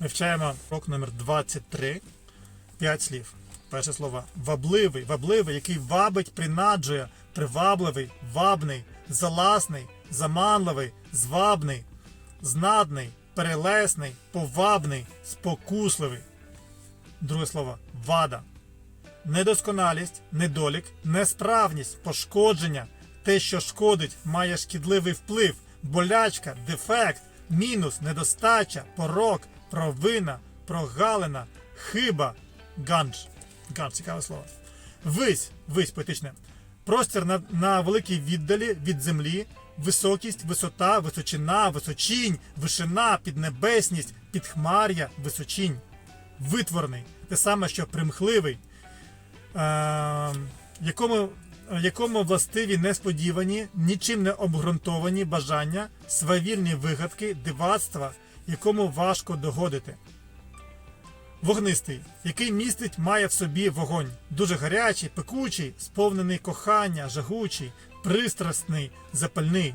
Вивчаємо крок номер 23. П'ять слів. Перше слово вабливий, вабливий, який вабить, принаджує, привабливий, вабний, заласний, заманливий, звабний, знадний, перелесний, повабний, спокусливий. Друге слово вада. Недосконалість, недолік, несправність, пошкодження, те, що шкодить, має шкідливий вплив, болячка, дефект, мінус, недостача, порок, провина, прогалина, хиба, ганж. Ганж, цікаве слово. Вись, вись поетичне. Простір на, на великій віддалі від землі, високість, висота, височина, височінь, вишина, піднебесність, підхмар'я, височінь. Витворний, те саме, що примхливий, е, якому, якому властиві несподівані, нічим не обґрунтовані бажання, свавільні вигадки, дивацтва, якому важко догодити. Вогнистий, який містить, має в собі вогонь, дуже гарячий, пекучий, сповнений кохання, жагучий, пристрасний, запальний.